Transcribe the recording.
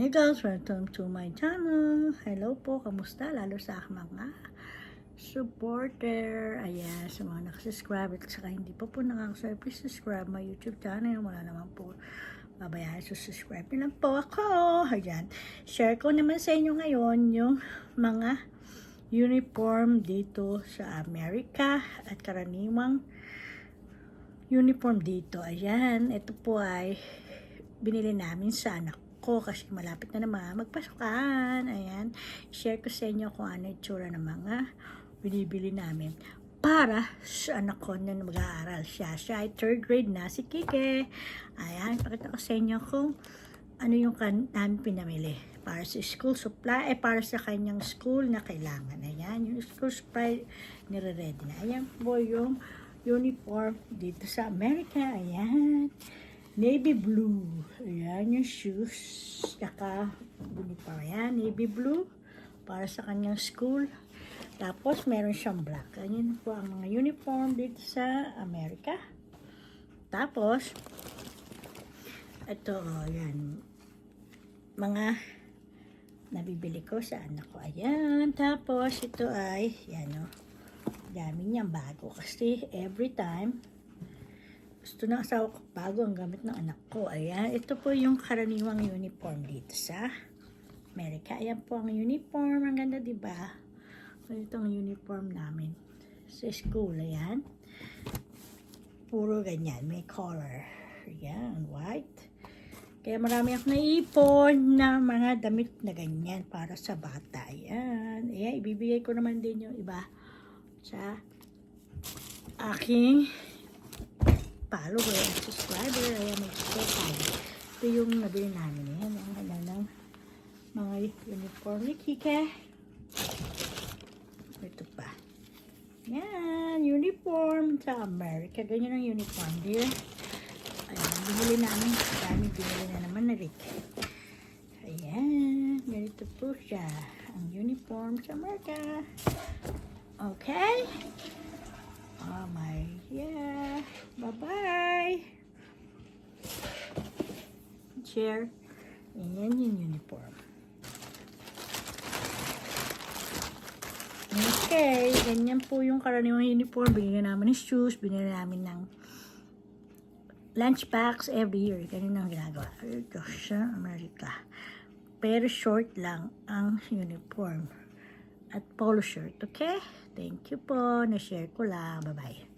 Guys, welcome to my channel. Hello po, kamusta? Lalo sa aking mga supporter. Ayan, sa mga nakasubscribe at saka hindi pa po nakakasubscribe, please subscribe my YouTube channel. Wala naman po babayaran so subscribe lang po ako. Ayan, share ko naman sa inyo ngayon yung mga uniform dito sa Amerika at karaniwang uniform dito. Ayan, ito po ay binili namin sa anak ko kasi malapit na naman magpasukan. Ayan, share ko sa inyo kung ano yung tsura ng mga binibili namin para sa anak ko na mag-aaral siya. Siya ay third grade na, si Kike. Ayan, pakita ko sa inyo kung ano yung kan namin pinamili para sa school supply, eh para sa kanyang school na kailangan. Ayan, yung school supply nire-ready na. Ayan po yung uniform dito sa Amerika. Ayan. Navy blue. Ayan yung shoes. Saka uniform. Ayan, navy blue. Para sa kanyang school. Tapos, meron siyang black. Ayan po ang mga uniform dito sa Amerika. Tapos, ito, oh, yan. Mga nabibili ko sa anak ko. Ayan. Tapos, ito ay, yan o. Dami niyang bago. Kasi, every time, gusto ng asawa ko bago ang gamit ng anak ko. Ayan. Ito po yung karaniwang uniform dito sa Amerika. Ayan po ang uniform. Ang ganda, di ba? Ito ang uniform namin. Sa school, ayan. Puro ganyan. May color. Ayan, white. Kaya marami akong naipon na mga damit na ganyan para sa bata. Ayan. Ayan, ibibigay ko naman din yung iba sa aking follower at subscriber. Ayan, mag-share. Ito yung nabili namin. Ayan, ang ganda ng mga uniform ni Kike. Ito pa. Yan, uniform sa Amerika. Ganyan ang uniform, dear. Ayan, binili namin. Dami binili na naman na Rick. Ayan, ganito po siya. Ang uniform sa Amerika. Okay? Oh my, yeah. Bye-bye. Share. Ayan yung uniform. Okay, ganyan po yung karaniwang uniform. Binigyan namin ng shoes, binigyan namin ng lunch packs every year. Ganun ang ginagawa. Ito sa Amerika. Pero short lang ang uniform. At polo shirt, okay? Thank you po. Na-share ko lang. Bye-bye.